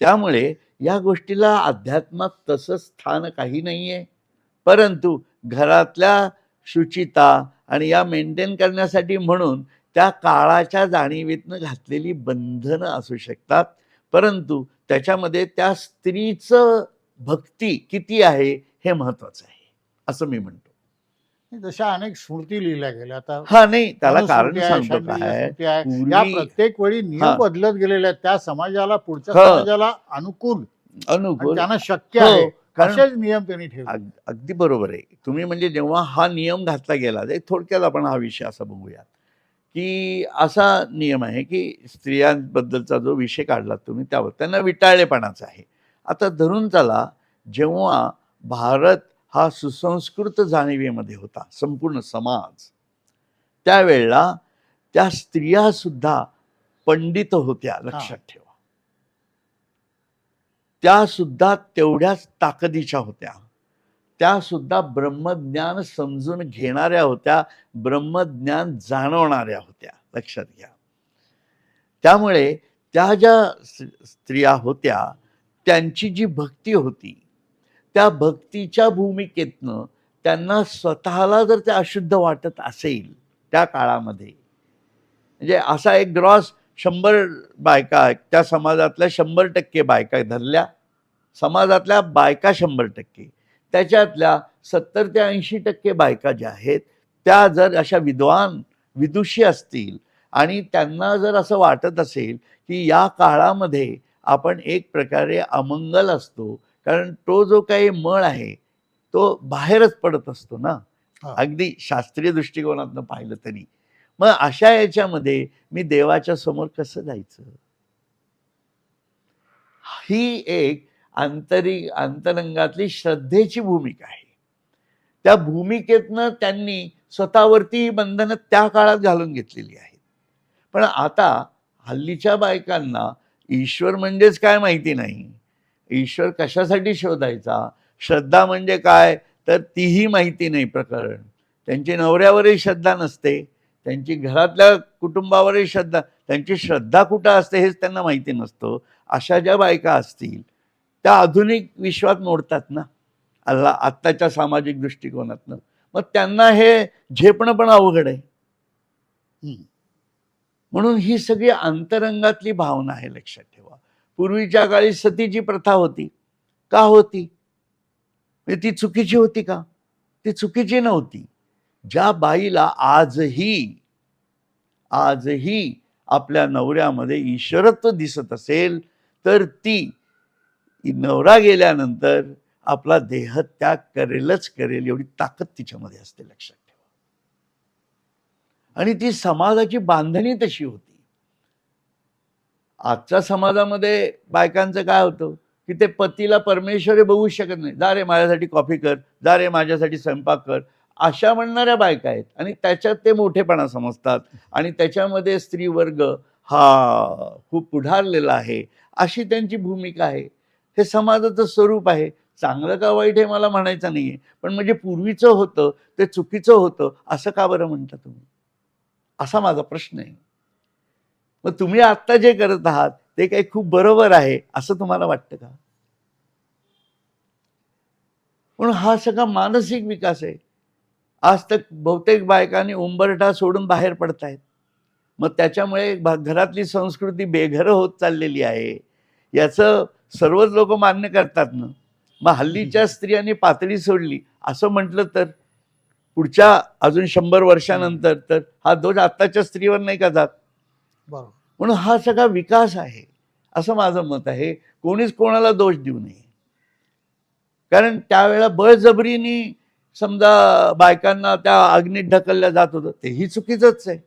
त्यामुळे या गोष्टीला अध्यात्मात तसं स्थान काही नाही आहे परंतु घरातल्या शुचिता आणि या मेंटेन करण्यासाठी म्हणून त्या काळाच्या जाणीवेतनं घातलेली बंधनं असू शकतात. परंतु त्याच्यामध्ये त्या स्त्रीचं भक्ती किती आहे हे महत्त्वाचं आहे. असं मी म्हणतो. जशा अनेक स्मृती लिहिल्या गेल्या. आता हा नाही त्याला कारण सांगतो काय? या प्रत्येक वेळी. नियम बदलत गेलेले आहेत. त्या समाजाला पुढच्या. समाजाला अनुकूल. अनुकूल. त्यांना शक्य हो, आहे. असेच नियम त्यांनी ठेवले. अग- अगदी बरोबर आहे. तुम्ही म्हणजे जेव्हा हा नियम घातला गेला थोडक्यात आपण हा विषय असा बघूयात. की असा नियम आहे की स्त्रियांबद्दलचा जो विषय काढला तुम्ही त्यावर त्यांना विटाळलेपणाचा आहे. आता धरून चला जेव्हा भारत हा सुसंस्कृत जाणीवेमध्ये होता संपूर्ण समाज. त्यावेळेला त्या स्त्रिया सुद्धा पंडित होत्या लक्षात ठेवा. त्या सुद्धा तेवढ्याच ताकदीच्या होत्या. त्या सुद्धा ब्रह्मज्ञान समजून घेणाऱ्या होत्या ब्रह्मज्ञान जाणवणाऱ्या होत्या लक्षात घ्या. त्यामुळे त्या ज्या स्त्रिया होत्या त्यांची जी भक्ती होती त्या भक्तीच्या भूमिकेतनं त्यांना स्वतःला जर ते अशुद्ध वाटत असेल त्या काळामध्ये. म्हणजे असा एक ग्रॉस शंभर बायका त्या समाजातल्या शंभर टक्के बायका धरल्या. समाजातल्या बायका शंभर टक्के. त्याच्यातल्या सत्तर ते ऐंशी टक्के बायका ज्या आहेत त्या जर अशा विद्वान विदुषी असतील आणि त्यांना जर असं वाटत असेल की या काळामध्ये आपण एक प्रकारे अमंगल असतो कारण तो जो काही मळ आहे तो बाहेरच पडत असतो ना. अगदी शास्त्रीय दृष्टिकोनातनं पाहिलं तरी. मग अशा याच्यामध्ये मी देवाच्या समोर कसं जायचं? ही एक आंतरिक अंतरंगातली श्रद्धेची भूमिका आहे. त्या भूमिकेतनं त्यांनी स्वतःवरती बंधनं त्या काळात घालून घेतलेली आहेत. पण आता हल्लीच्या बायकांना ईश्वर म्हणजेच काय माहिती नाही. ईश्वर कशासाठी शोधायचा? श्रद्धा म्हणजे काय? तर तीही माहिती नाही प्रकरण. त्यांची नवऱ्यावरही श्रद्धा नसते. त्यांची घरातल्या कुटुंबावरही श्रद्धा त्यांची श्रद्धा कुठं असते हेच त्यांना माहिती नसतं. अशा ज्या बायका असतील त्या आधुनिक विश्वात मोडतात ना? अल्ला आत्ताच्या सामाजिक दृष्टिकोनातनं. मग त्यांना हे झेपणं पण अवघड आहे. म्हणून ही सगळी अंतरंगातली भावना आहे लक्षात ठेवा. पूर्वीच्या काळी सतीची प्रथा होती. का होती? म्हणजे ती चुकीची होती का? ती चुकीची नव्हती. ज्या बाईला आजही आजही आपल्या नवऱ्यामध्ये ईश्वरत्व दिसत असेल तर ती नवरा गेल्यानंतर आपला देह त्याग करेलच करेल एवढी ताकद तिच्यामध्ये असते लक्षात ठेवा. आणि ती समाजाची बांधणी तशी होती. आजच्या समाजामध्ये बायकांचं काय होतं की ते पतीला परमेश्वर बघू शकत नाही. जा रे माझ्यासाठी कॉफी कर जा रे माझ्यासाठी स्वयंपाक कर. अशा म्हणणाऱ्या बायका आहेत. आणि त्याच्यात ते मोठेपणा समजतात. आणि त्याच्यामध्ये स्त्री वर्ग हा खूप पुढारलेला आहे. अशी त्यांची भूमिका आहे. हे समाजाचं स्वरूप आहे. चांगलं का वाईट हे मला म्हणायचं नाही आहे पण म्हणजे पूर्वीचं होतं ते चुकीचं होतं असं का बरं म्हणता तुम्ही? असा माझा प्रश्न आहे. मग तुम्ही आत्ता जे करत आहात ते काही खूप बरोबर आहे असं तुम्हाला वाटतं का? म्हणून हा सगळा मानसिक विकास आहे. आज तक बहुतेक बायकांनी उंबरठा सोडून बाहेर पडतायत. मग त्याच्यामुळे घरातली संस्कृती बेघर होत चाललेली आहे. याचं सर्वच लोक मान्य करतात ना. मग हल्लीच्या स्त्रियांनी पातळी सोडली असं म्हटलं तर? पुढच्या अजून शंभर वर्षानंतर तर? हा दोष आत्ताच्या स्त्रीवर नाही का जात? म्हणून हा सगळा विकास आहे असं माझं मत आहे. कोणीच कोणाला दोष देऊ नये. कारण त्यावेळेला बळजबरीने समजा बायकांना त्या अग्नीत ढकलल्या जात होतं तेही चुकीचंच आहे.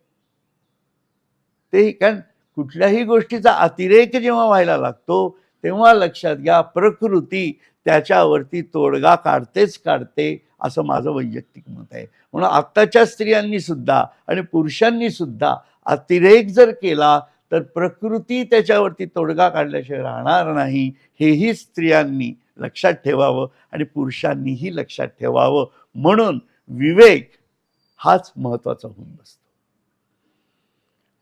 तेही कारण कुठल्याही गोष्टीचा अतिरेक जेव्हा व्हायला लागतो तेव्हा लक्षात घ्या प्रकृती त्याच्यावरती तोडगा काढतेच काढते असं माझं वैयक्तिक मत आहे. म्हणून आत्ताच्या स्त्रियांनी सुद्धा आणि पुरुषांनी सुद्धा अतिरेक जर केला तर प्रकृती त्याच्यावरती तोडगा काढल्याशिवाय राहणार नाही. हेही स्त्रियांनी लक्षात ठेवावं आणि पुरुषांनीही लक्षात ठेवावं. म्हणून विवेक हाच महत्त्वाचा होऊन बसतो.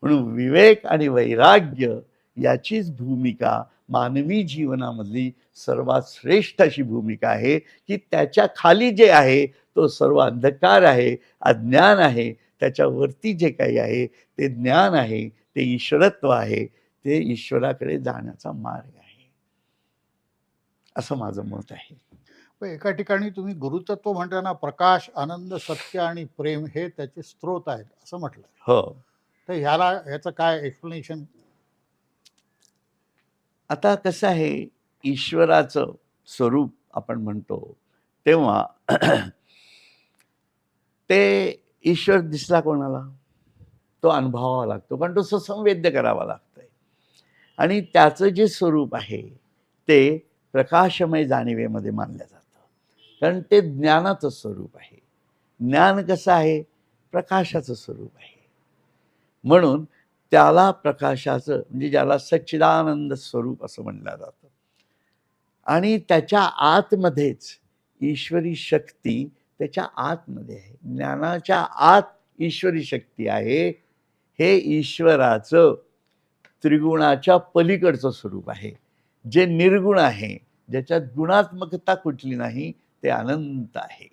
म्हणून विवेक आणि वैराग्य याचीच भूमिका मानवी जीवनामधली सर्वात श्रेष्ठ अशी भूमिका आहे की त्याच्याखाली जे आहे तो सर्व अंधकार आहे अज्ञान आहे त्याच्यावरती जे काही आहे ते ज्ञान आहे ते ईश्वरत्व आहे ते ईश्वराकडे जाण्याचा मार्ग आहे. असं माझं मत आहे. एका ठिकाणी तुम्ही गुरुतत्व म्हणताना प्रकाश आनंद सत्य आणि प्रेम हे त्याचे स्रोत आहेत असं म्हटलं. हो. तर ह्याला ह्याचं काय एक्सप्लेनेशन आता कसं आहे ईश्वराचं स्वरूप आपण म्हणतो तेव्हा ते ईश्वर दिसला कोणाला? तो अनुभवावा लागतो कारण तो ससंवेद्य करावा लागतोय. आणि त्याचं जे स्वरूप आहे ते प्रकाशमय जाणिवेमध्ये मानलं जातं. कारण ते ज्ञानाचं स्वरूप आहे. ज्ञान कसं आहे? प्रकाशाचं स्वरूप आहे. म्हणून त्याला प्रकाशाचं म्हणजे ज्याला सच्चिदानंद स्वरूप असं म्हणलं जातं. आणि त्याच्या आतमध्येच ईश्वरी शक्ती त्याच्या आतमध्ये आहे. ज्ञानाच्या आत ईश्वरी शक्ती आहे. हे ईश्वराचं त्रिगुणाच्या पलीकडचं स्वरूप आहे. जे निर्गुण आहे ज्याच्यात गुणात्मकता कुठली नाही ते अनंत आहे.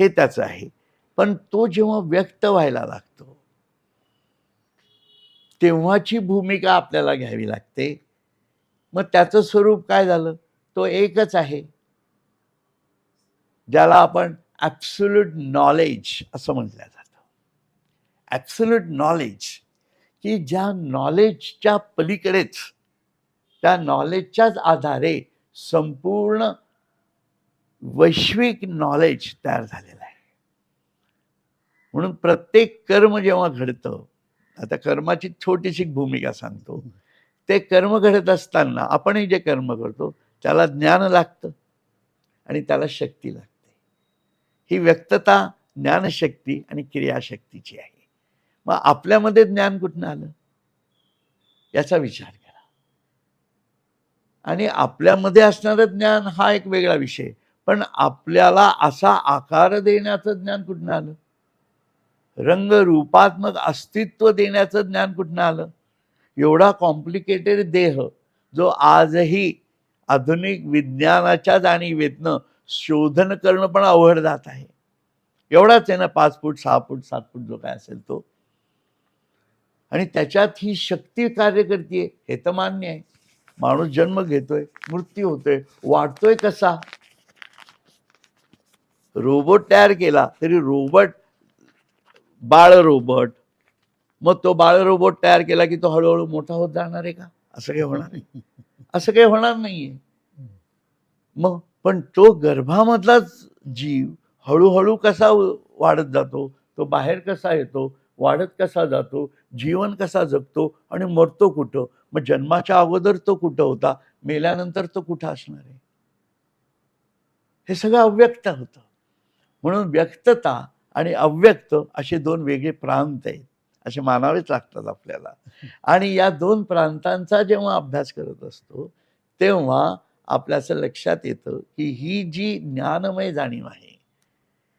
हे त्याचं आहे. पण तो जेव्हा व्यक्त व्हायला लागतो तेव्हाची भूमिका आपल्याला घ्यावी लागते. मग त्याचं स्वरूप काय झालं? तो एकच आहे. ज्याला आपण ॲब्सोल्यूट नॉलेज असं म्हटलं जातं. ॲब्सोल्यूट नॉलेज की ज्या नॉलेजच्या पलीकडेच त्या नॉलेजच्याच आधारे संपूर्ण वैश्विक नॉलेज तयार झालेलं आहे. म्हणून प्रत्येक कर्म जेव्हा घडतं आता कर्माची छोटीशी भूमिका सांगतो. ते कर्म घडत असताना आपणही जे कर्म करतो त्याला ज्ञान लागतं आणि त्याला शक्ती लागते. ही व्यक्तता ज्ञानशक्ती आणि क्रियाशक्तीची आहे. मग आपल्यामध्ये ज्ञान कुठनं आलं? याचा विचार करा. आणि आपल्यामध्ये असणारं ज्ञान हा एक वेगळा विषय. पण आपल्याला असा आकार देण्याचं ज्ञान कुठनं आलं? रंग रूपात्मक अस्तित्व देण्याचं ज्ञान कुठनं आलं? एवढा कॉम्प्लिकेटेड देह जो आजही आधुनिक विज्ञानाच्या जाणीवेतनं शोधन करणं पण अवघड जात आहे. एवढाच आहे ना पाच फूट सहा फूट सात फूट जो काय असेल तो. आणि त्याच्यात ही शक्ती कार्य करते हे तर मान्य आहे. माणूस जन्म घेतोय मृत्यू होतोय वाढतोय कसा? रोबोट तयार केला तरी रोबोट बाळ रोबोट मग तो बाळ रोबोट तयार केला की तो हळूहळू मोठा होत जाणार आहे का? असं काही होणार नाही. असं काही होणार नाहीये. मग पण तो गर्भामधलाच जीव हळूहळू कसा वाढत जातो तो बाहेर कसा येतो वाढत कसा जातो जीवन कसा जगतो आणि मरतो कुठं? मग जन्माच्या अगोदर तो कुठं होता? मेल्यानंतर तो कुठं असणार आहे? हे सगळं अव्यक्त होतं. म्हणून व्यक्तता आणि अव्यक्त असे दोन वेगळे प्रांत आहेत. असे मानावेच लागतात आपल्याला. आणि या दोन प्रांतांचा जेव्हा अभ्यास करत असतो तेव्हा आपल्या असं लक्षात येतं की ही जी ज्ञानमय जाणीव आहे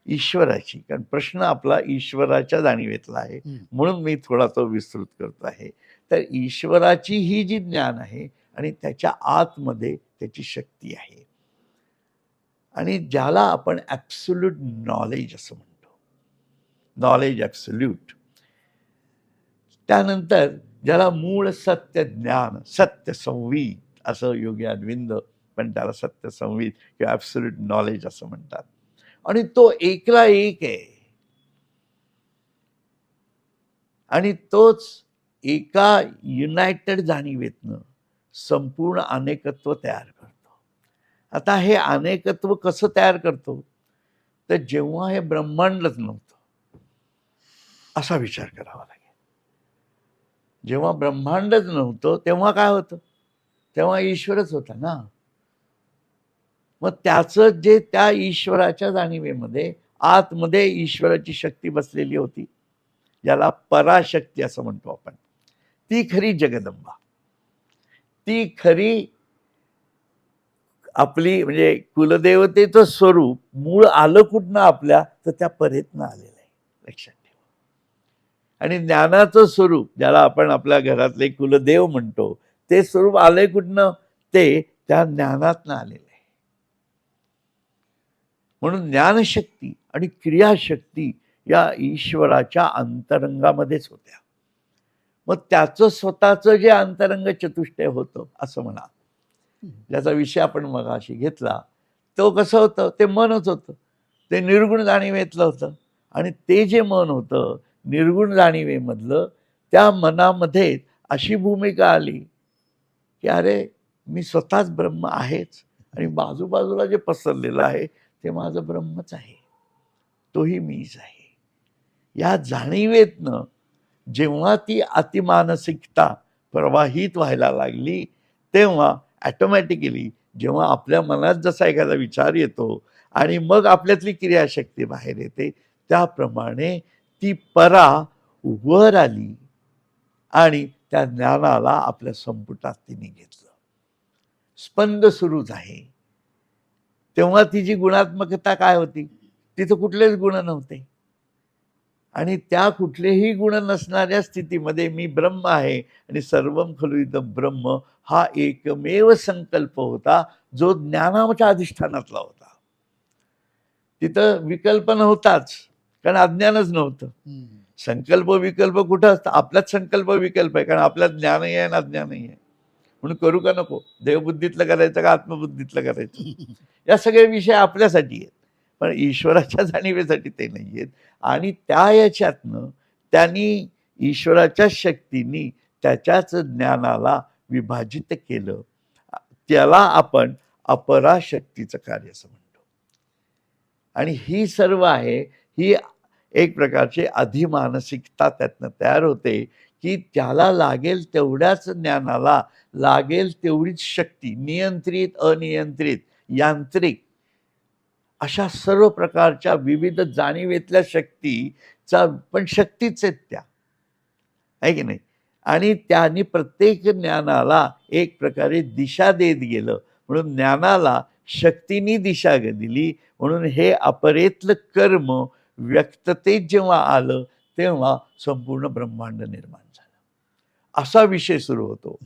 ईश्वराची कारण प्रश्न आपला ईश्वराच्या जाणीवेतला आहे. म्हणून मी थोडा तो विस्तृत करतो आहे. तर ईश्वराची ही जी ज्ञान आहे आणि त्याच्या आतमध्ये त्याची शक्ती आहे. आणि ज्याला आपण ॲब्सोल्यूट नॉलेज असं म्हणतो. नॉलेज ॲब्सोल्यूट त्यानंतर ज्याला मूळ सत्य ज्ञान सत्य संवित असं योगी अरविंद पण त्याला सत्य संवित किंवा ॲब्सोल्यूट नॉलेज असं म्हणतात. आणि तो एकला एक आहे. आणि तोच एका युनायटेड जाणीवेतनं संपूर्ण अनेकत्व तयार करतो. आता हे अनेकत्व कसं तयार करतो? तर जेव्हा हे ब्रह्मांडच नव्हतं असा विचार करावा लागेल. जेव्हा ब्रह्मांडच नव्हतं तेव्हा काय होतं? तेव्हा ईश्वरच होता ना. मग त्याचं जे त्या ईश्वराच्या जाणीवेमध्ये आतमध्ये ईश्वराची शक्ती बसलेली होती ज्याला पराशक्ती असं म्हणतो आपण. ती खरी जगदंबा. ती खरी आपली म्हणजे कुलदेवतेचं स्वरूप मूळ आलं कुठनं आपल्या तर त्या परेतनं आलेलं आहे. लक्षात ठेवा. आणि ज्ञानाचं स्वरूप ज्याला आपण आपल्या घरातले कुलदेव म्हणतो ते स्वरूप आलंय कुठनं? ते त्या ज्ञानातनं आलेलं आहे. म्हणून ज्ञानशक्ती आणि क्रियाशक्ती या ईश्वराच्या अंतरंगामध्येच होत्या. मग त्याचं स्वतःचं जे अंतरंग चतुष्टय होतं असं म्हणा. ज्याचा विषय आपण मगाशी घेतला तो कसं होतं? ते मनच होतं. ते निर्गुण जाणीवेतलं होतं. आणि ते जे मन होतं निर्गुण जाणीवेमधलं त्या मनामध्ये अशी भूमिका आली की अरे मी स्वतःच ब्रह्म आहेच. आणि बाजूबाजूला जे पसरलेलं आहे ते माझं ब्रह्मच आहे. तोही मीच आहे. या जाणीवेतनं जेव्हा ती अतिमानसिकता प्रवाहित व्हायला लागली तेव्हा ॲटोमॅटिकली जेव्हा आपल्या मनात जसा एखादा विचार येतो आणि मग आपल्यातली क्रियाशक्ती बाहेर येते त्याप्रमाणे ती परा वर आली आणि त्या ज्ञानाला आपल्या संपुटात तिने घेतलं. स्पंद सुरूच आहे. तेव्हा तिची गुणात्मकता काय होती? तिथं कुठलेच गुण नव्हते. आणि त्या कुठलेही गुण नसणाऱ्या स्थितीमध्ये मी ब्रह्म आहे आणि सर्वम खलु इदं ब्रह्म हा एकमेव संकल्प होता जो ज्ञानाच्या अधिष्ठानातला होता. तिथं विकल्प नव्हताच कारण अज्ञानच नव्हतं. संकल्प विकल्प कुठं असतं? आपल्याच संकल्प विकल्प आहे कारण आपल्यात ज्ञानही आहे आणि अज्ञानही आहे. म्हणून करू का नको? देवबुद्धीतलं करायचं का आत्मबुद्धीतलं करायचं? या सगळे विषय आपल्यासाठी आहेत. पण ईश्वराच्या जाणीवेसाठी ते नाही आहेत. आणि त्या याच्यातनं त्यांनी ईश्वराच्या शक्तींनी त्याच्याच ज्ञानाला विभाजित केलं. त्याला आपण अपराशक्तीचं कार्य असं म्हणतो. आणि ही सर्व आहे ही एक प्रकारची अधिमानसिकता त्यातनं तयार होते की त्याला लागेल तेवढ्याच ज्ञानाला लागेल तेवढीच शक्ती नियंत्रित अनियंत्रित यांत्रिक. अशा सर्व प्रकारच्या विविध जाणीवेतल्या शक्तीचा पण शक्तीच आहेत त्या. आहे की नाही? आणि त्यांनी प्रत्येक ज्ञानाला एक प्रकारे दिशा देत गेलं. म्हणून ज्ञानाला शक्तीनी दिशा ग- दिली. म्हणून हे अपरेतलं कर्म व्यक्ततेत जेव्हा आलं तेव्हा संपूर्ण ब्रह्मांड निर्माण असा विषय सुरू होतो.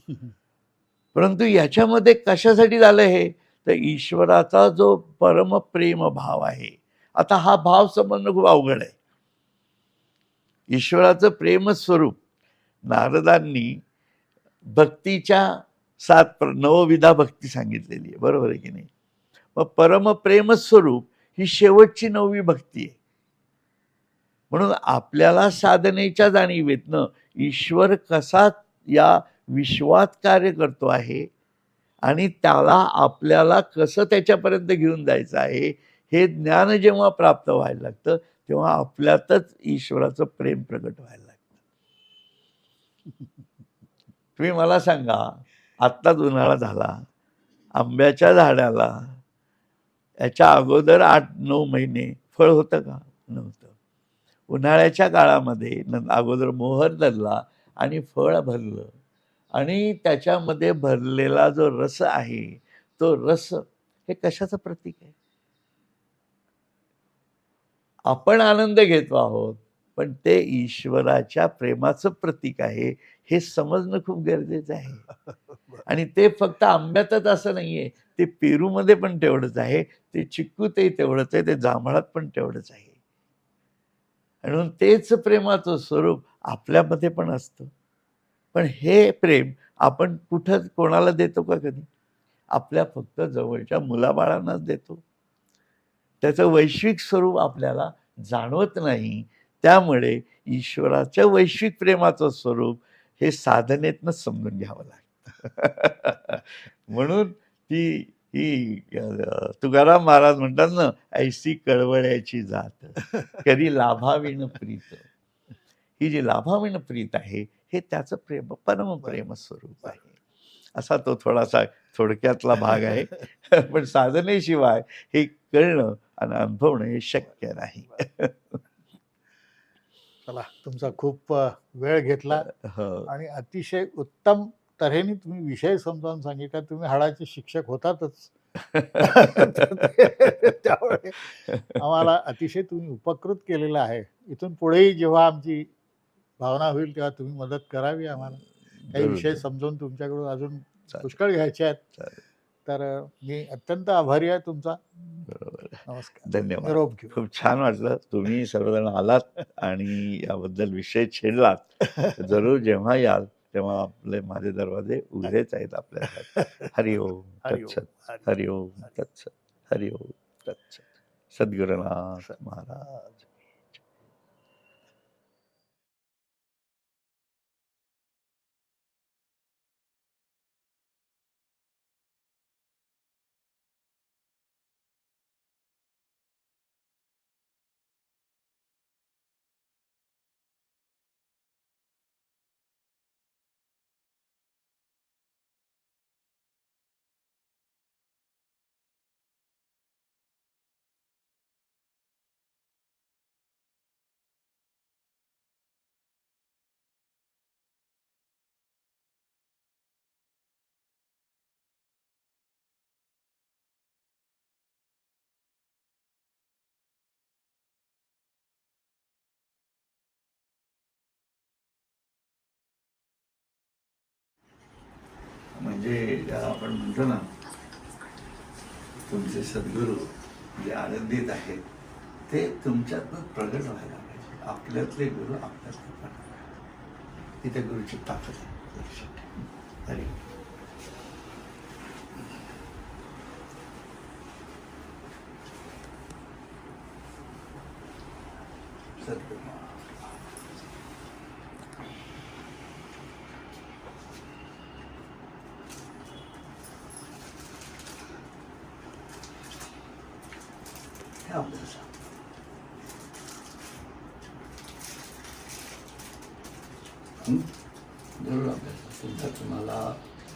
परंतु याच्यामध्ये कशासाठी झालं हे? तर ईश्वराचा जो परमप्रेम भाव आहे. आता हा भाव समजणं खूप अवघड आहे. ईश्वराचं प्रेमस्वरूप नारदांनी भक्तीच्या सात प्र- नवविधा भक्ती सांगितलेली आहे. बरोबर आहे की नाही? मग परमप्रेमस्वरूप ही शेवटची नववी भक्ती आहे. म्हणून आपल्याला साधनेच्या जाणीवेतनं ईश्वर कसा या विश्वात कार्य करतो आहे आणि त्याला आपल्याला कसं त्याच्यापर्यंत घेऊन जायचं आहे हे ज्ञान जेव्हा प्राप्त व्हायला लागतं तेव्हा आपल्यातच ईश्वराचं प्रेम प्रकट व्हायला लागतं. तुम्ही मला सांगा आत्ताच उन्हाळा झाला आंब्याच्या झाडाला याच्या अगोदर आठ नऊ महिने फळ होतं का? नव्हतं. उन्हाळ्याच्या काळामध्ये न अगोदर मोहर धरला आणि फळ भरलं. आणि त्याच्यामध्ये भरलेला जो रस आहे तो रस हे कशाचं प्रतीक आहे? आपण आनंद घेतो आहोत पण ते ईश्वराच्या प्रेमाचं प्रतीक आहे हे समजणं खूप गरजेचं आहे. आणि ते फक्त आंब्यातच असं नाहीये ते पेरूमध्ये पण तेवढंच आहे ते चिक्कूतही तेवढंच आहे ते जांभळात पण तेवढंच आहे. म्हणून तेच प्रेमाचं स्वरूप आपल्यामध्ये पण असतं. पण हे प्रेम आपण कुठं कोणाला देतो का कधी? आपल्या फक्त जवळच्या मुलाबाळांनाच देतो. त्याचं वैश्विक स्वरूप आपल्याला जाणवत नाही. त्यामुळे ईश्वराच्या वैश्विक प्रेमाचं स्वरूप हे साधनेतनं समजून घ्यावं लागतं. म्हणून ती ही तुकाराम महाराज म्हणतात ना ऐसी कळवळ्याची जात. कधी लाभाविण प्रीत. ही जी लाभाविण प्रीत आहे हे त्याचं प्रेम परमप्रेम स्वरूप आहे. असा तो थोडासा थोडक्यातला भाग आहे. पण साधनेशिवाय हे कळणं आणि अनुभवणं हे शक्य नाही. चला तुमचा खूप वेळ घेतला हो. आणि अतिशय उत्तम तऱ्हेने तुम्ही विषय समजावून सांगितला. तुम्ही हाडाचे शिक्षक होतातच. त्यामुळे आम्हाला अतिशय तुम्ही उपकृत केलेलं आहे. इथून पुढेही जेव्हा आमची भावना होईल तेव्हा तुम्ही मदत करावी आम्हाला. काही. विषय समजावून तुमच्याकडून अजून. पुष्कळ घ्यायचे आहेत. तर मी अत्यंत आभारी आहे तुमचा. बरोबर नमस्कार. धन्यवाद. खूप छान वाटलं. तुम्ही सर्वजण आलात आणि याबद्दल विषय छेडलात. जरूर जेव्हा याल तेव्हा आपले माझे दरवाजे उघडेच आहेत हरिओम हरिओम. तत्सत हरिओम तत्सत हरिओम तत्सत. सद्गुरुनाथ. महाराज. म्हणजे ज्याला आपण म्हणतो ना तुमचे सद्गुरू जे आनंदित आहेत ते तुमच्यातनं प्रगट व्हायला पाहिजे. आपल्यातले गुरु आपल्यातले प्रगट तिथे गुरुची ताकद आहे. लक्षात ठेवा. हरी ओम. सद्गुरू हे अभ्यास आहे. हं? जरूर अभ्यास. तुमचा तुम्हाला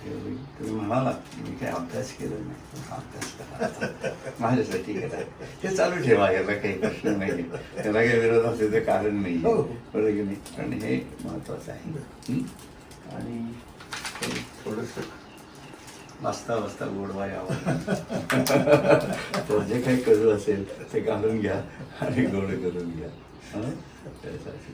हे होईल. तुम्ही म्हणाला मी काही अभ्यास केला नाही हा अभ्यास करा. माझ्यासाठी करा हे चालू ठेवा याला काही प्रश्न नाही त्याला काही विरोध असेल कारण नाही हो. बरोबर की नाही कारण हे महत्वाचं आहे? आणि थोडस वाचता वाचता गोडवा यावा तर जे काही करू असेल ते घालून घ्या आणि गोड करून घ्या हं? त्यासाठी